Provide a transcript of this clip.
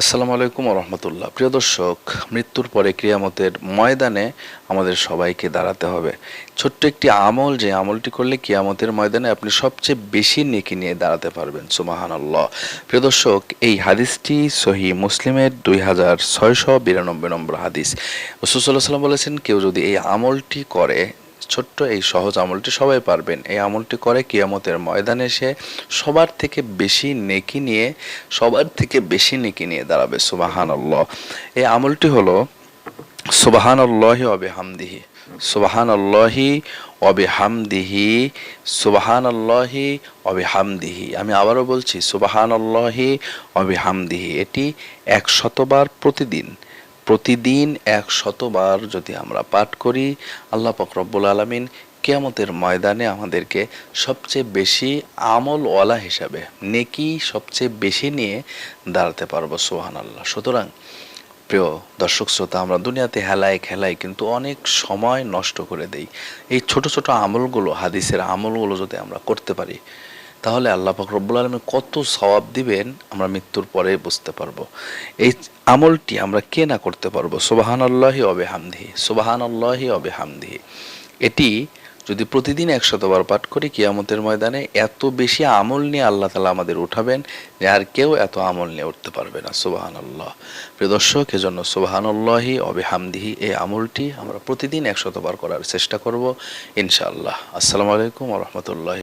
আসসালামু আলাইকুম রহমতুল্লাহ প্রিয় দর্শক, মৃত্যুর পরে ক্রিয়ামতের ময়দানে আমাদের সবাইকে দাঁড়াতে হবে। ছোট্ট একটি আমল, যে আমলটি করলে কিয়ামতের ময়দানে আপনি সবচেয়ে বেশি নেকি নিয়ে দাঁড়াতে পারবেন। সুমাহান আল্লাহ প্রিয় দর্শক, এই হাদিসটি সহি মুসলিমের দুই হাজার ছয়শো বিরানব্বই নম্বর হাদিস। রসুল্লাহ সাল্লাম বলেছেন, কেউ যদি এই আমলটি করে ছোট্ট এই সহজ আমলটি সবাই পারবেন। এই আমলটি করে কিয়ামতের ময়দানে এসে সবার থেকে বেশি নেকি নিয়ে, সবার থেকে বেশি নেকি নিয়ে দাঁড়াবে। সুবাহান আল্লাহ এই আমলটি হলো সুবাহান আল্লাহি অবে হামদিহি সুবাহান আল্লাহি অবে হামদিহি সুবাহান আল্লাহি অবে হামদিহি আমি আবারও বলছি সুবাহান আল্লাহি অবে হামদিহি এটি এক শতবার প্রতিদিন। প্রতিদিন এক শতবার যদি আমরা পাঠ করি, আল্লাহ রব্বুল আলমিন কেয়ামতের ময়দানে আমাদেরকে সবচেয়ে বেশি আমলওয়ালা হিসাবে, নেকি সবচেয়ে বেশি নিয়ে দাঁড়াতে পারব সোহান আল্লাহ সুতরাং, প্রিয় দর্শক শ্রোতা, আমরা দুনিয়াতে হেলায় খেলায় কিন্তু অনেক সময় নষ্ট করে দেই। এই ছোট ছোট আমলগুলো, হাদিসের আমলগুলো যদি আমরা করতে পারি তাহলে আল্লাহ রব্বুল আলমী কত সওয়াব দিবেন আমরা মৃত্যুর পরে বুঝতে পারব। এই আমলটি আমরা কে না করতে পারব? সুবাহান আল্লাহি অবে হামদিহি সুবাহান আল্লাহি অবে হামদিহি এটি যদি প্রতিদিন একশতবার পাঠ করি, কিয়ামতের ময়দানে এত বেশি আমল নিয়ে আল্লাহ তালা আমাদের উঠাবেন যে আর কেউ এত আমল নিয়ে উঠতে পারবে না। সুবাহান আল্লাহ প্রিয় দর্শক, এজন্য সুবাহান আল্লাহি অবে হামদিহি এই আমলটি আমরা প্রতিদিন একশতবার করার চেষ্টা করব, ইনশাআল্লাহ। আসসালামু আলাইকুম রহমতুল্লাহ।